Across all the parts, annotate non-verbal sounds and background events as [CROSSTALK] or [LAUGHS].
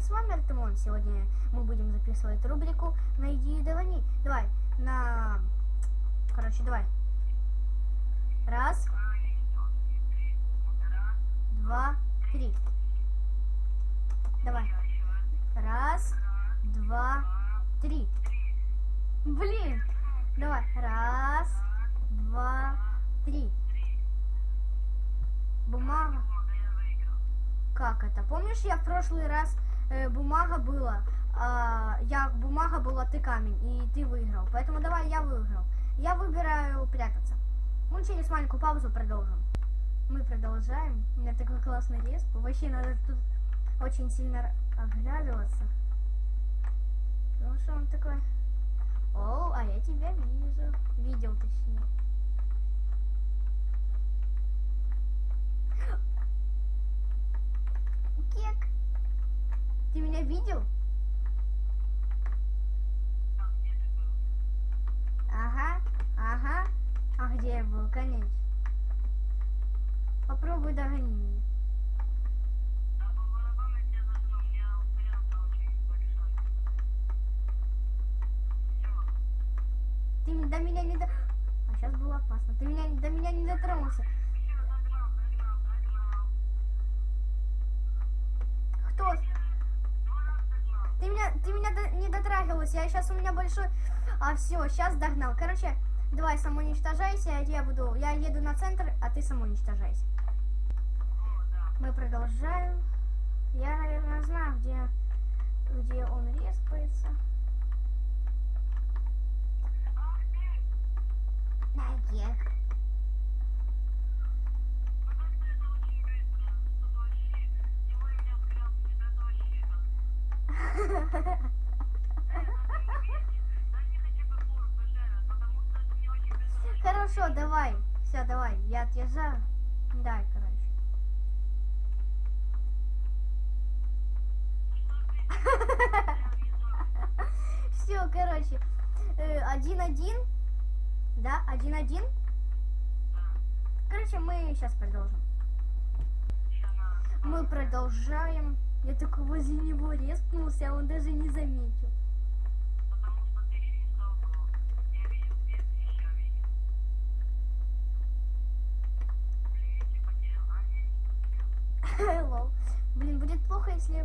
с вами Артемон. Сегодня мы будем записывать рубрику «Найди и догони». Давай, на... Короче, давай. Раз, два, три. Давай. Раз, два, три. Блин. Давай. Раз, два, три. Бумага. Как это? Помнишь, я в прошлый раз бумага была, а, я бумага была ты камень, и ты выиграл. Поэтому давай я выиграл. Я выбираю прятаться. Мы через маленькую паузу продолжим. Мы продолжаем. У меня такой классный респ. Вообще надо тут очень сильно оглядываться. Потому что он такой... О, а я тебя вижу. Видел точнее. Кек. Ты меня видел? Ага, ага. А где я был, конечно. Попробуй догони. Ты до меня не до... А сейчас было опасно. Ты меня, до меня не дотронулся. Кто? Ты ты меня до- не дотрагивался. Я сейчас у меня большой... А все, сейчас догнал. Короче, давай самоуничтожайся. а Я буду... Я еду на центр, а ты самоуничтожайся. Мы продолжаем. Я, наверное, знаю, где, где он респается. Нагих. Хорошо, давай. Все, давай, я отъезжаю. Дай, короче. [LAUGHS] Все, короче. э, Один-один. Да, один-один. Короче, мы сейчас продолжим. Мы продолжаем. Я только возле него рескнулся, а он даже не заметил. Блин, будет плохо, если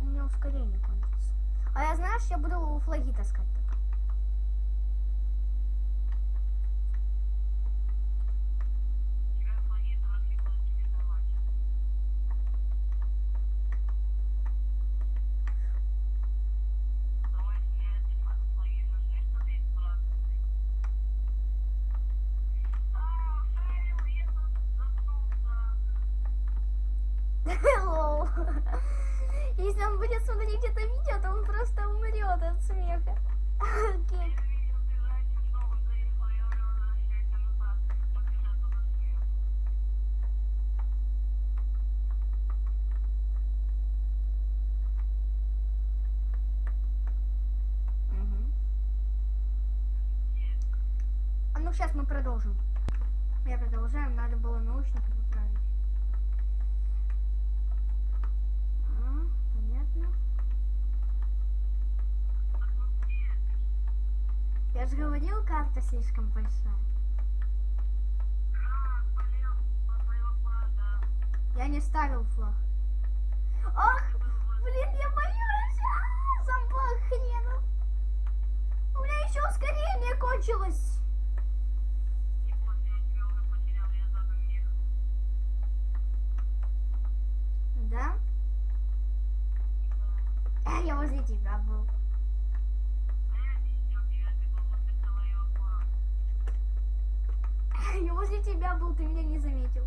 у меня ускорение кончится. А я, знаешь, я буду флаги таскать. так. Лол. Если он будет смотреть это видео, то он просто умрет от смеха. Мгм. А ну сейчас мы продолжим. Я продолжаем, надо было наушники Я же говорил, карта слишком большая. Я не ставил флаг. Ах, блин, я боюсь. А, Зомбак хренов. У меня еще ускорение кончилось. Да? А, я возле тебя был. Я возле тебя был, ты меня не заметил.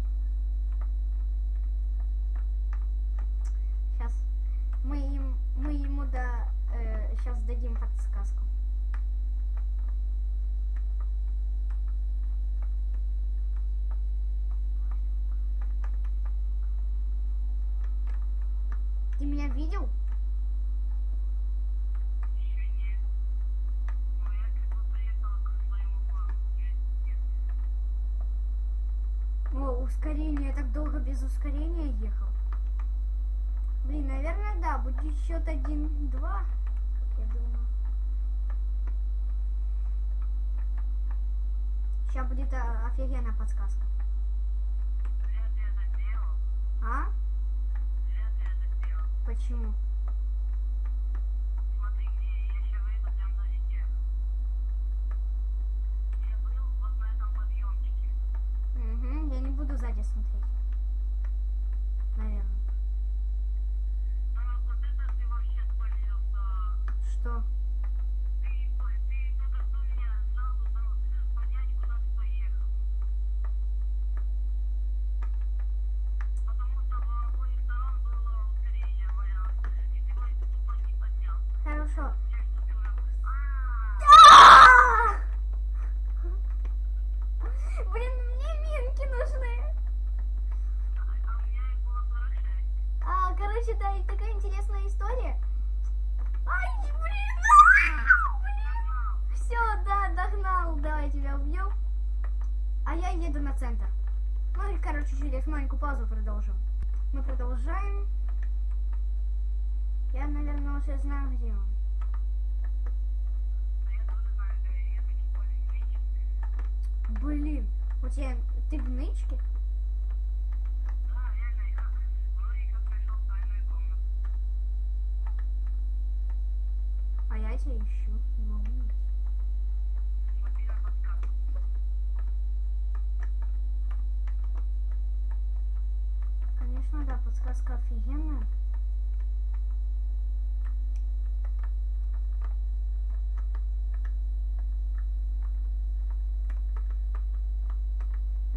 Сейчас мы, им, мы ему да, сейчас дадим подсказку. Ты меня видел? О, ускорение. Я так долго без ускорения ехал. Блин, наверное... Да, будет счет 1-2, как я думаю. Сейчас будет а, офигенная подсказка. А? Зря ты это сделал. Почему? Блин, мне минки нужны. А у меня их было 46. Короче, да, и такая интересная история. Ай, блин, а, блин. Все, да, догнал, давай тебя убью. А я еду на центр. Ну и, короче, через маленькую паузу продолжим. Мы продолжаем. Я, наверное, уже знаю, где он. Блин, у тебя... Ты в нычке? А я тебя ищу. Не могу найти. Конечно, да, подсказка офигенная.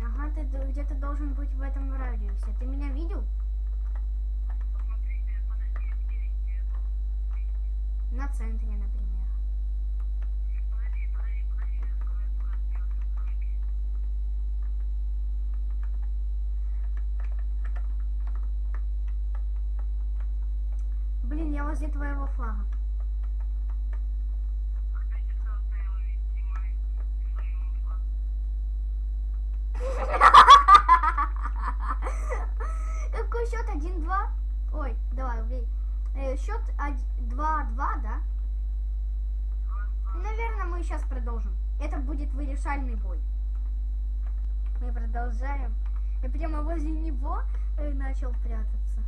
Ага, ты д- где-то должен быть в этом радиусе. Ты меня видел? На центре, например. Блин, я возле твоего флага. А ты сейчас оставил ведь снимай своему флагу. Какой счет? 1-2? Ой, давай, убей. Э, счет 2-2, да? Наверное, мы сейчас продолжим. Это будет вырішальный бой. Мы продолжаем. Я прямо возле него э, начал прятаться.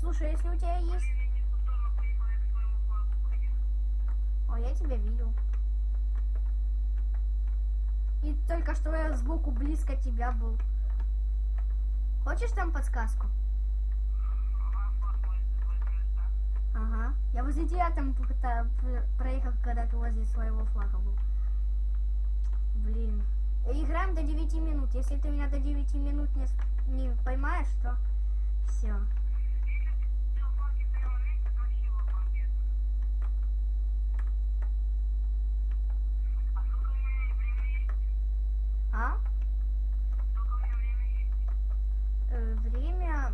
Слушай, если у тебя есть... О, я тебя видел. И только что я сбоку близко тебя был. Хочешь там подсказку? Ага. Я возле тебя там проехал, когда ты возле своего флага был. Блин. Играем до 9 минут. Если ты меня до 9 минут не, не поймаешь, то все. Если ты в флаге стоял на месте, то вообще был бомбец. А сколько у меня времени есть? А? Сколько у меня времени есть? Э, время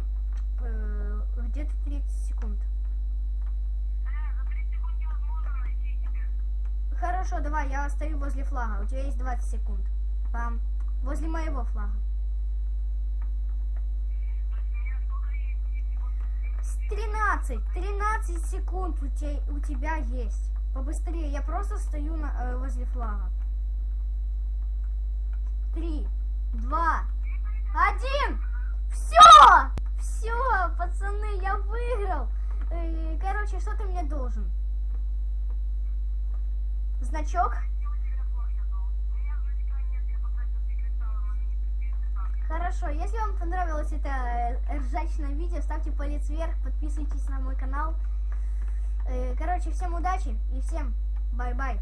э, где-то 30 секунд. Э, за 30 секунд невозможно найти тебя. Хорошо, давай, я стою возле флага. У тебя есть 20 секунд. Пам. Возле моего флага. С 13, 13 секунд у тебя, у тебя есть. Побыстрее, я просто стою на, э, возле флага. Три, два, один. Все! Все, пацаны, я выиграл. Э, короче, что ты мне должен? Значок? где у тебя флаг я должен? У меня значка нет, я потратил три кристалла на мини Хорошо, если вам понравилось это э, ржачное видео, ставьте палец вверх, подписывайтесь на мой канал. Э, короче, всем удачи и всем бай-бай.